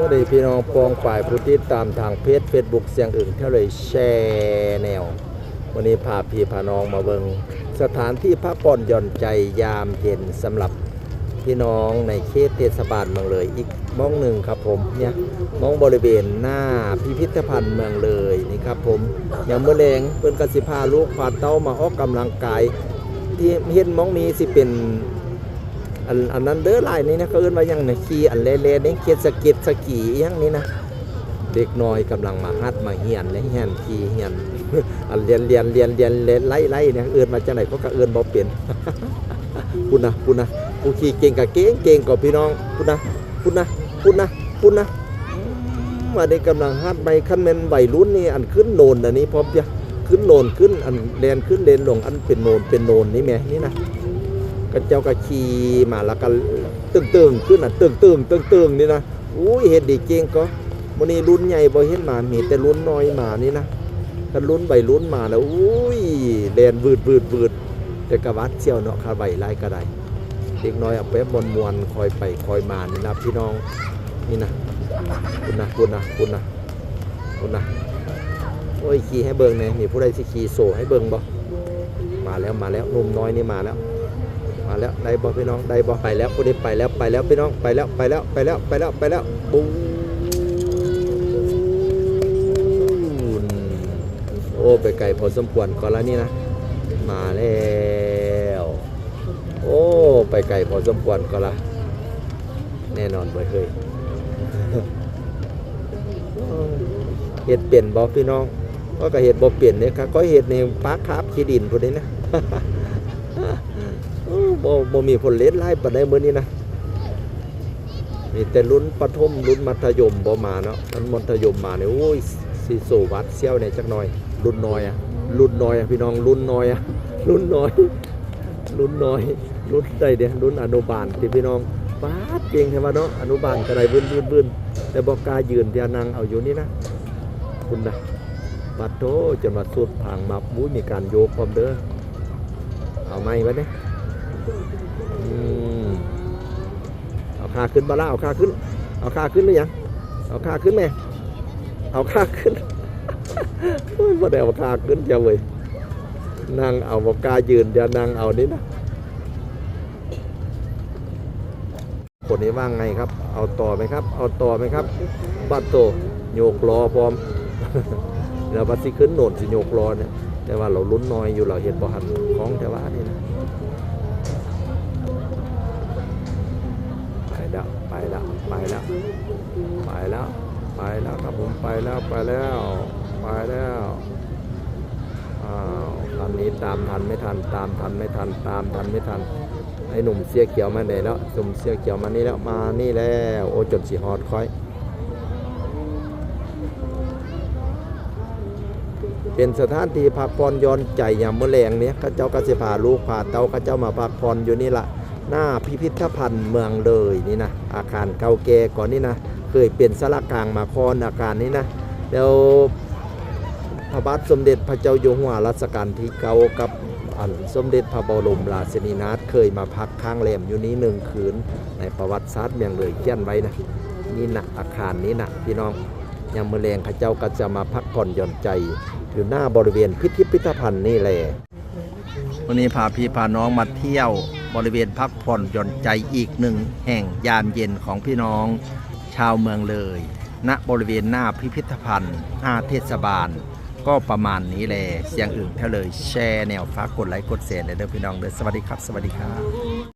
วัสดีพี่น้องปองฝ่ายผู้ติดตามทางเพจเฟซบุ๊กเสียงอื่นเท่าเลยแชร์แนว วันนี้พาพี่พาน้องมาเบิงสถานที่พักผ่อนหย่อนใจยามเย็นสำหรับพี่น้องในเขตเทศบาลเมืองเลยอีกมองหนึ่งครับผมเนี่ยมองบริเวณหน้าพิพิธภัณฑ์เมืองเลยนี่ครับผมอย่างเมื่อแรงเปิ้นกสิพาลูกพาเต้ามาออกกำลังกาย ที่เห็นมองนี้สิเป็น อันอันนั้นเด้อลายนี้นะเขาเอิ้นว่ายังนี่ขี่อันเล่ๆนี่เกียสเก็ตสกีอหยังนี้นะเด็กน้อยกำลังมาฮัดมาเฮียนและเฮียนขี่เฮียนอันเรียนเรียนเรียนเรียนเรียนไล่ไล่เนี่ยเอิ้นมาจังไหนเขาก็เอิ้นบ่เป็นคุณนะคุณนะกูขี่เก่งกับเก่งเก่งกว่าพี่น้องคุณนะคุณนะคุณนะคุณนะอืมอันนี้กำลังฮัดไปขั้นเป็นวัยรุ่นนี่อันขึ้นโนนอันนี้พร้อมจะขึ้นโนนขึ้นอันเรียนขึ้นเรียนลงอันเป็นโนนเป็นโนนนี่แม่นี่นะ ก็เจ้าก็ขี่มาแล้วก็ตึงตึงๆขึ้นอะตึงตึงตึงตึงๆนี่นะอุ้ยเห็ดดีเก่งก็วันนี้รุ่นใหญ่บ่เห็นมามีแต่รุ่นน้อยมานี่นะถ้ารุ่นใบรุ่นมาแล้วอุ้ยแลนวืดวืดวืดแต่กระวัดเชี่ยวเนาะคาใบไล่ก็ได้เด็กน้อยเอาไปมวนมวนคอยไปคอยมานี่นะพี่น้องนี่นะคุณนะคุณนะคุณนะคุณนะโอ้ยขี่ให้เบิ่งเนี่ยมีผู้ใดสิขี่โซให้เบิ่งบ่มาแล้วมาแล้วนุ่มน้อยนี่มาแล้ว มาแล้วได้บอพี่น้องได้บอไปแล้วคนนี้ไปแล้วไปแล้วพี่น้องไปแล้วไปแล้วไปแล้วไปแล้วไปแล้วบูนโอ้ไปไกลพอสมควรก่อนแล้วนี่นะ มาแล้วโอ้ไปไกลพอสมควรก่อนละแน่นอนเว้ยเฮ้ยเห็ดเปลี่ยนบอพี่น้องก็กระเห็ดบอเปลี่ยนเนี่ยครับก็เห็ดในปาร์คคาบขี้ดินพวกนี้นะ บ่บ่มีผลเล็ดไล่ปานใดมื้อนี้นะมีแต่รุ่นประถมรุ่นมัธยมบ่มาเนาะรุ่นมัธยมมาเนี่ยโอ้ยสิโซวัดเซี่ยวเนี่ยจักหน่อยรุ่นน้อยอะรุ่นน้อยอะพี่น้องรุ่นน้อยอะรุ่นน้อยรุ่นน้อยรุ่นใดเด้รุ่นอนุบาลที่พี่น้องปาดเก่งแท้ว่าเนาะอนุบาลก็ได้บึ้นบึ้นบึ้นแต่บ่กล้ายืนเดียนั่งเอาอยู่นี่นะคุณนะปัดโตจนว่าสุดผางมามุ้ยมีการโยกพร้อมเด้อเอาไหมวะเนี่ย เอาขาขึ้นบาล่าเอาขาขึ้น เอาขาขึ้นหรือยังเอาขาขึ้นไหมเอาขาขึ้นโอ้ยบ่ได้เอาขาขึ้นเจ้าเว้ยนั่งเอาบอกกล้ายืนเดี๋ยวนั่งเอานี่นะคนนี้ว่างไงครับ เอาต่อไหมครับ เอาต่อไหมครับ บัตโตโยกล้อพร้อมแล้วบัตสิขึ้นโหนดสิโยกล้อเนี่ยแต่ว่าเราลุ้นน้อยอยู่เราเห็นบ่หันของแต่ว่านี่นะ แล้วไปแล้วไปแล้วไปแล้วไปแล้วครับผมไปแล้วไปแล้วไปแล้วอ้าวตอนนี้ตามทันไม่ทันตามทันไม่ทันตามทันไม่ทันไอ้หนุ่มเสียเขียวมาไหนแล้วหนุ่มเสียเขียวมานี่แล้วมานี่แล้วโอ้จนสีฮอดค่อย เป็นสถานที่พักผ่อนย้อนใจยามมื้อแลงเนี่ยข้าเจ้าก็สิพาลูกพาเต้าข้าเจ้ามาพักผ่อนอยู่นี่ละ หน้าพิพิธภัณฑ์เมืองเลยนี่นะอาคารเก่าแก่ก่อนนี่นะเคยเป็นสารกลางมาคอนอาคารนี้นะแล้วพระบาทสมเด็จพระเจ้าอยู่หัวรัชกาลที่เก้ากับสมเด็จพระบรมราชินีนาถเคยมาพักค้างแรมอยู่นี้หนึ่งคืนในประวัติศาสตร์เมืองเลยเขียนไว้นะนี่นะอาคารนี้นะพี่น้องยามมือแรงข้าเจ้าก็จะมาพักผ่อนหย่อนใจ อยู่หน้าบริเวณพิพิธภัณฑ์นี่แหละวันนี้พาพี่พาน้องมาเที่ยว บริเวณพักผ่อนหย่อนใจอีกหนึ่งแห่งยามเย็นของพี่น้องชาวเมืองเลย ณบริเวณหน้าพิพิธภัณฑ์หน้าเทศบาล ก็ประมาณนี้แหละเสียงอื่นเท่าเลยแชร์แนวฟ้ากดไลค์กดแชร์เลยเด้อพี่น้องเด้อสวัสดีครับ สวัสดีครับ